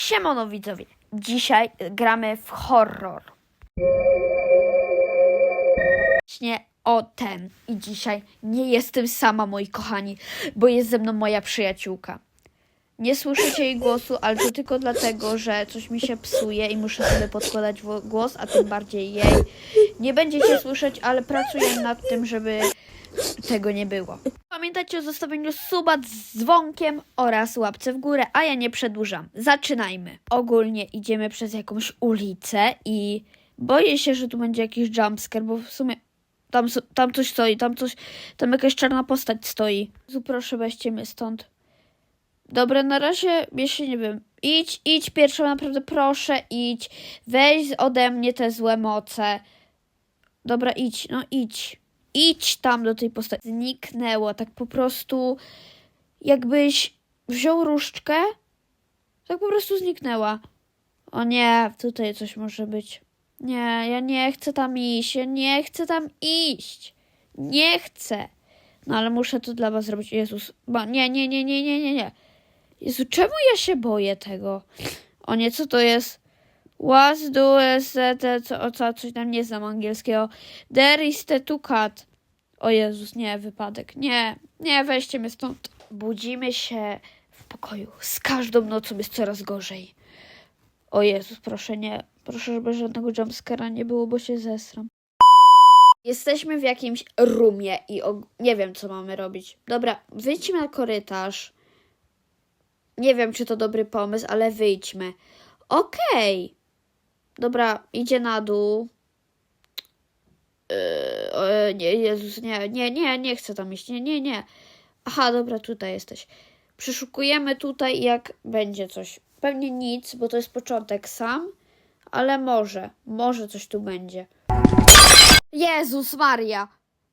Siemano widzowie, dzisiaj gramy w horror. Właśnie o ten. I dzisiaj nie jestem sama, moi kochani, bo jest ze mną moja przyjaciółka. Nie słyszycie jej głosu, ale to tylko dlatego, że coś mi się psuje i muszę sobie podkładać głos, a tym bardziej jej. Nie będziecie słyszeć, ale pracuję nad tym, żeby tego nie było. Pamiętajcie o zostawieniu suba z dzwonkiem oraz łapce w górę, a ja nie przedłużam. Zaczynajmy. Ogólnie idziemy przez jakąś ulicę i boję się, że tu będzie jakiś jumpscare, bo w sumie tam, tam coś stoi, tam coś, tam jakaś czarna postać stoi. Proszę weźcie mnie stąd. Dobra, na razie jeszcze nie wiem. Idź, idź pierwszą, naprawdę proszę, idź. Weź ode mnie te złe moce. Dobra, idź, no idź. Idź tam do tej postaci. Zniknęło, tak po prostu jakbyś wziął różdżkę, tak po prostu zniknęła. O nie, tutaj coś może być. Nie, ja nie chcę tam iść, ja nie chcę tam iść. Nie chcę. No ale muszę to dla was zrobić. Jezus, ba, nie, nie, nie, nie, nie, nie, nie. Jezu, czemu ja się boję tego? O nie, co to jest? Was do the, co, o co, coś tam nie znam angielskiego. There is the to cat. O Jezus, nie, wypadek. Nie, nie, weźcie mnie stąd. Budzimy się w pokoju. Z każdą nocą jest coraz gorzej. O Jezus, proszę nie. Proszę, żeby żadnego jumpscare'a nie było, bo się zesram. Jesteśmy w jakimś roomie i og- nie wiem, co mamy robić. Dobra, wyjdźmy na korytarz. Nie wiem, czy to dobry pomysł, ale wyjdźmy. Okej. Dobra, idzie na dół. Yy, nie, Jezus, nie, nie, nie, nie chcę tam iść, nie, nie, nie. Aha, dobra, tutaj jesteś. Przeszukujemy tutaj, jak będzie coś. Pewnie nic, bo to jest początek sam, ale może, może coś tu będzie. Jezus Maria!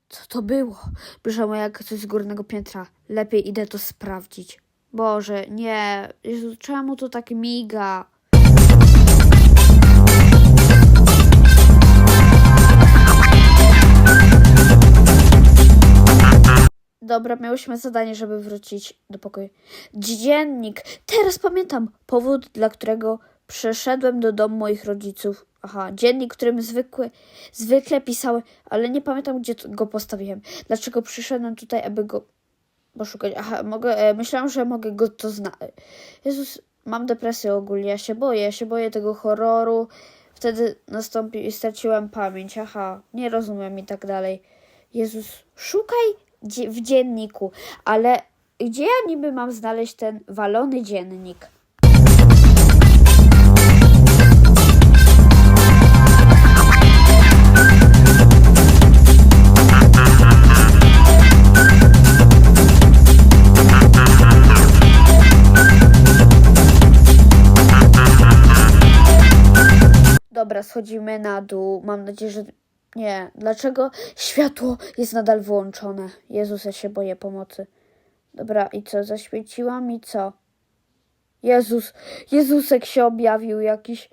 Co to było? Brzmiało jak coś z górnego piętra. Lepiej idę to sprawdzić. Boże, nie. Jezu, czemu to tak miga? Dobra, miałyśmy zadanie, żeby wrócić do pokoju. Dziennik. Teraz pamiętam powód, dla którego przeszedłem do domu moich rodziców. Aha, dziennik, którym zwykły, zwykle pisałem, ale nie pamiętam, gdzie go postawiłem. Dlaczego przyszedłem tutaj, aby go poszukać? Aha, mogę, e, myślałam, że mogę go to znaleźć. Jezus, mam depresję ogólnie, ja się boję, ja się boję tego horroru. Wtedy nastąpił i straciłem pamięć. Aha, nie rozumiem i tak dalej. Jezus, szukaj w dzienniku, ale gdzie ja niby mam znaleźć ten walony dziennik? Dobra, schodzimy na dół. Mam nadzieję, że. Nie. Dlaczego światło jest nadal włączone? Jezus, ja się boję pomocy. Dobra, i co? Zaświeciłam i co? Jezus, Jezusek się objawił jakiś.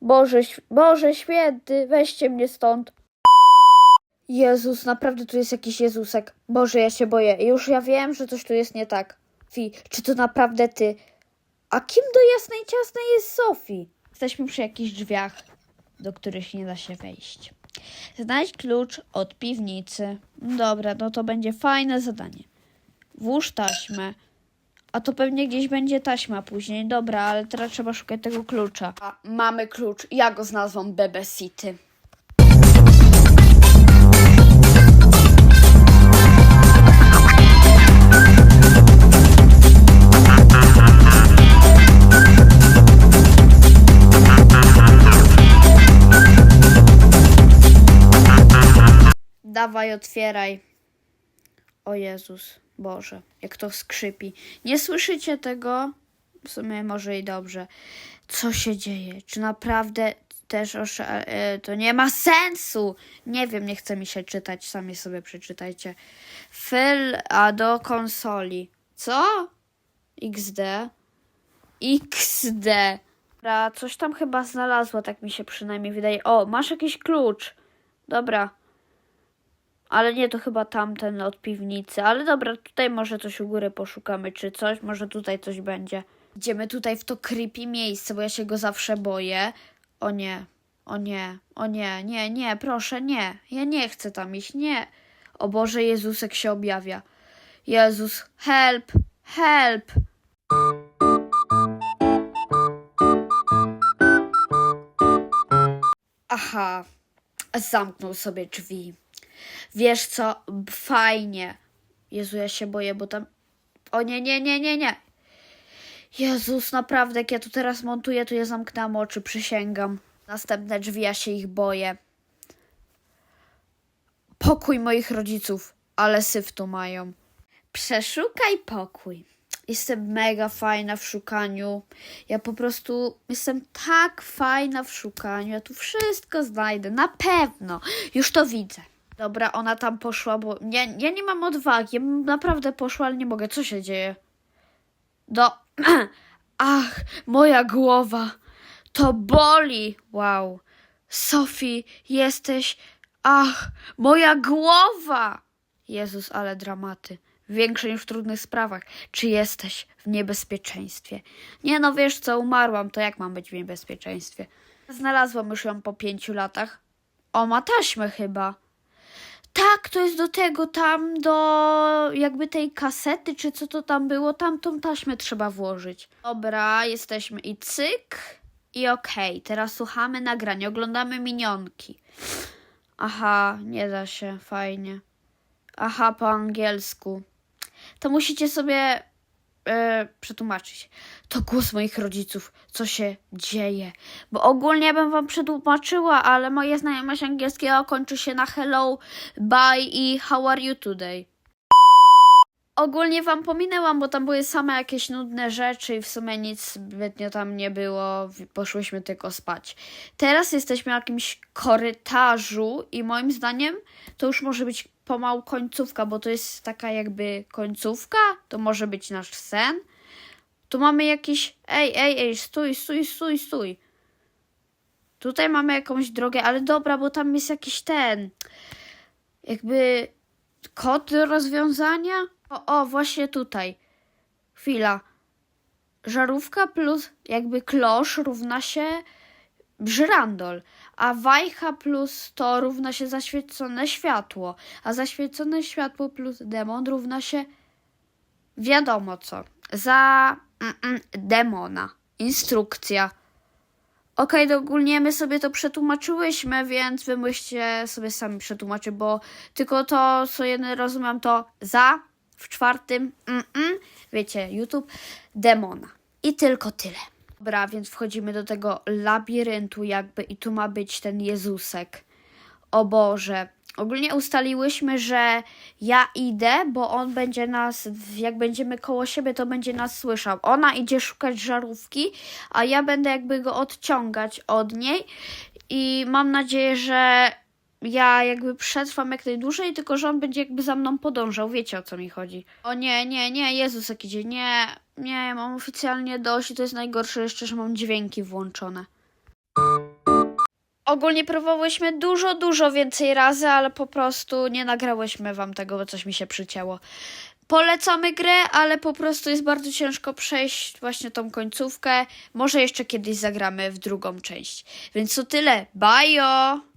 Boże, Boże święty, weźcie mnie stąd. Jezus, naprawdę tu jest jakiś Jezusek. Boże, ja się boję. Już ja wiem, że coś tu jest nie tak. Fi, czy to naprawdę ty? A kim do jasnej ciasnej jest Sofii? Jesteśmy przy jakichś drzwiach, do których nie da się wejść. Znajdź klucz od piwnicy. Dobra, no to będzie fajne zadanie. Włóż taśmę. A to pewnie gdzieś będzie taśma później. Dobra, ale teraz trzeba szukać tego klucza. A, mamy klucz. Ja go znalazłam Bebe City. Otwieraj. O Jezus, Boże, jak to skrzypi. Nie słyszycie tego? W sumie może i dobrze. Co się dzieje? Czy naprawdę też osza- e, to nie ma sensu? Nie wiem, nie chce mi się czytać, sami sobie przeczytajcie. Fyl, a do konsoli. Co? XD? XD. Dobra, coś tam chyba znalazła, tak mi się przynajmniej wydaje. O, masz jakiś klucz. Dobra. Ale nie, to chyba tamten od piwnicy. Ale dobra, tutaj może coś u góry poszukamy, czy coś. Może tutaj coś będzie. Idziemy tutaj w to creepy miejsce, bo ja się go zawsze boję. O nie, o nie, o nie, nie, nie, proszę, nie. Ja nie chcę tam iść, nie. O Boże, Jezusek się objawia. Jezus, help, help. Aha, zamknął sobie drzwi. Wiesz co, fajnie. Jezu, ja się boję, bo tam... O nie, nie, nie, nie, nie. Jezus, naprawdę, jak ja tu teraz montuję, to ja zamknęłam oczy, przysięgam. Następne drzwi, ja się ich boję. Pokój moich rodziców, ale syf tu mają. Przeszukaj pokój. Jestem mega fajna w szukaniu. Ja po prostu jestem tak fajna w szukaniu. Ja tu wszystko znajdę. Na pewno. Już to widzę. Dobra, ona tam poszła, bo ja, ja nie mam odwagi. Ja naprawdę poszła, ale nie mogę. Co się dzieje? Do. Ach, moja głowa. To boli. Wow. Sofii, jesteś. Ach, moja głowa. Jezus, ale dramaty. Większe niż w trudnych sprawach. Czy jesteś w niebezpieczeństwie? Nie no, wiesz co, umarłam, to jak mam być w niebezpieczeństwie? Znalazłam już ją po pięciu latach. O, ma taśmę chyba. Tak, to jest do tego, tam do jakby tej kasety, czy co to tam było, tam tą taśmę trzeba włożyć. Dobra, jesteśmy i cyk, i okej, teraz słuchamy nagrania, oglądamy minionki. Aha, nie da się, fajnie. Aha, po angielsku. To musicie sobie e, przetłumaczyć. To głos moich rodziców, co się dzieje. Bo ogólnie bym wam przetłumaczyła, ale moja znajomość angielskiego kończy się na hello, bye i how are you today. Ogólnie wam pominęłam, bo tam były same jakieś nudne rzeczy i w sumie nic zbytnio tam nie było. Poszłyśmy tylko spać. Teraz jesteśmy w jakimś korytarzu i moim zdaniem to już może być pomału końcówka, bo to jest taka jakby końcówka. To może być nasz sen. Tu mamy jakiś. Ej, ej, ej, stój, stój, stój, stój. Tutaj mamy jakąś drogę, ale dobra, bo tam jest jakiś ten. Jakby kod rozwiązania. O, o, właśnie tutaj. Chwila. Żarówka plus jakby klosz równa się żyrandol, a wajcha plus to równa się zaświecone światło, a zaświecone światło plus demon równa się wiadomo co. Za mm, mm, demona. Instrukcja. Okej, okay, ogólnie my sobie to przetłumaczyłyśmy, więc wy musicie sobie sami przetłumaczyć, bo tylko to, co nie rozumiem, to za w czwartym, mm, mm, wiecie, YouTube, demona. I tylko tyle. Dobra, więc wchodzimy do tego labiryntu jakby i tu ma być ten Jezusek. O Boże. Ogólnie ustaliłyśmy, że ja idę, bo on będzie nas, jak będziemy koło siebie, to będzie nas słyszał. Ona idzie szukać żarówki, a ja będę jakby go odciągać od niej i mam nadzieję, że ja jakby przetrwam jak najdłużej, tylko że on będzie jakby za mną podążał. Wiecie o co mi chodzi. O nie, nie, nie, Jezus jak idzie. Nie, nie, mam oficjalnie dość i to jest najgorsze jeszcze, że mam dźwięki włączone. Ogólnie próbowałyśmy dużo, dużo więcej razy, ale po prostu nie nagrałyśmy wam tego, bo coś mi się przycięło. Polecamy grę, ale po prostu jest bardzo ciężko przejść właśnie tą końcówkę. Może jeszcze kiedyś zagramy w drugą część. Więc to tyle. Bye!